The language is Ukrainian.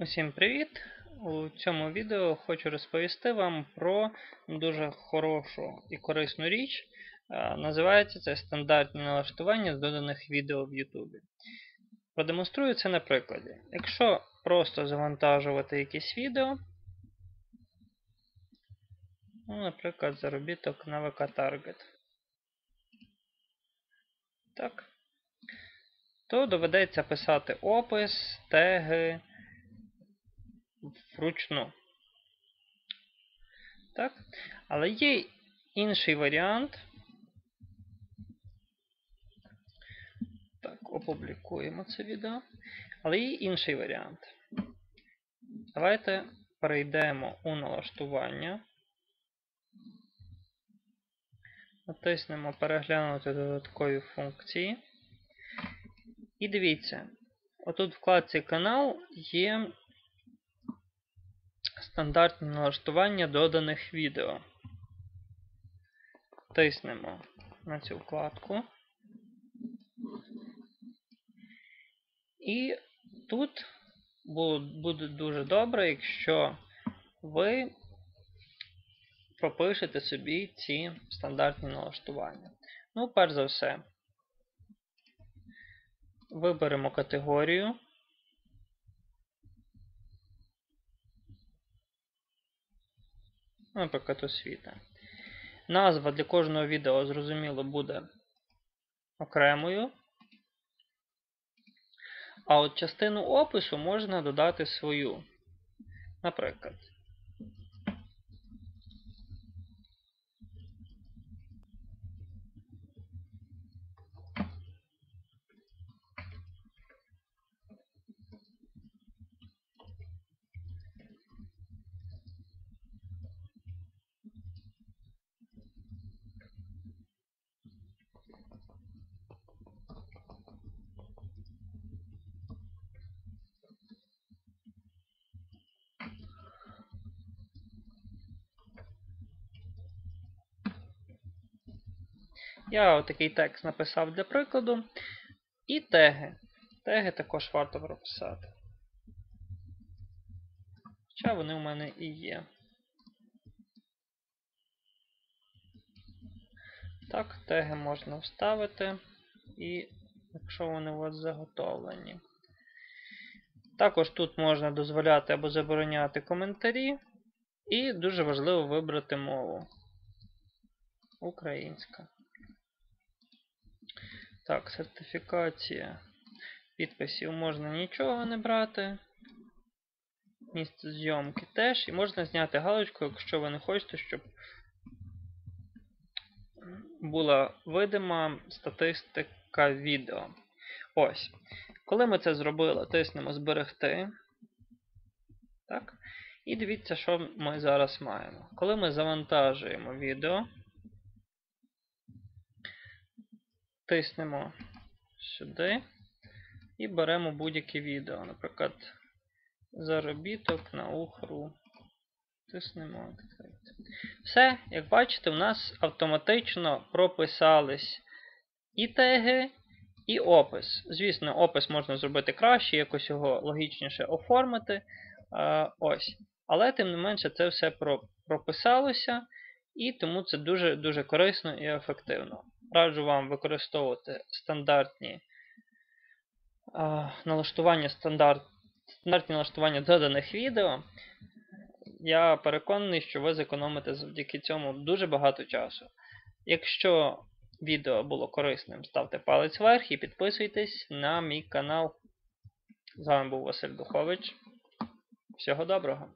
Усім привіт! У цьому відео хочу розповісти вам про дуже хорошу і корисну річ. Е, Називається це стандартні налаштування з доданих відео в YouTube. Продемонструю це на прикладі. Якщо просто завантажувати якесь відео, ну, наприклад, заробіток на VK Target. Так. То доведеться писати опис, теги вручну. Так? Але є інший варіант. Так, опублікуємо це відео. Але є інший варіант. Давайте перейдемо у налаштування. Натиснемо переглянути додаткові функції. І дивіться, отут вкладці канал є стандартні налаштування доданих відео. Тиснемо на цю вкладку. І тут буде дуже добре, якщо ви пропишете собі ці стандартні налаштування. Ну, перш за все, виберемо категорію. Наприклад, освіта. Назва для кожного відео, зрозуміло, буде окремою. А от частину опису можна додати свою. Наприклад. Я отакий текст написав для прикладу. І теги. Теги також варто прописати. Хоча вони у мене і є. Так, теги можна вставити, і якщо вони у вас заготовлені. Також тут можна дозволяти або забороняти коментарі. І дуже важливо вибрати мову. Українська. Так, сертифікація підписів можна нічого не брати. Місце зйомки теж. І можна зняти галочку, якщо ви не хочете, щоб була видима статистика відео. Ось. Коли ми це зробили, тиснемо Зберегти. Так. І дивіться, що ми зараз маємо. Коли ми завантажуємо відео, тиснемо сюди і беремо будь-яке відео. Наприклад, заробіток на ухру. Тиснемо. Все, як бачите, у нас автоматично прописались і теги, і опис. Звісно, опис можна зробити краще, якось його логічніше оформити. Ось. Але, тим не менше, це все прописалося, і тому це дуже-дуже корисно і ефективно. Раджу вам використовувати стандартні а, налаштування стандарт, стандартні налаштування доданих відео. Я переконаний, що ви зекономите завдяки цьому дуже багато часу. Якщо відео було корисним, ставте палець вверх і підписуйтесь на мій канал. З вами був Василь Духович. Всього доброго!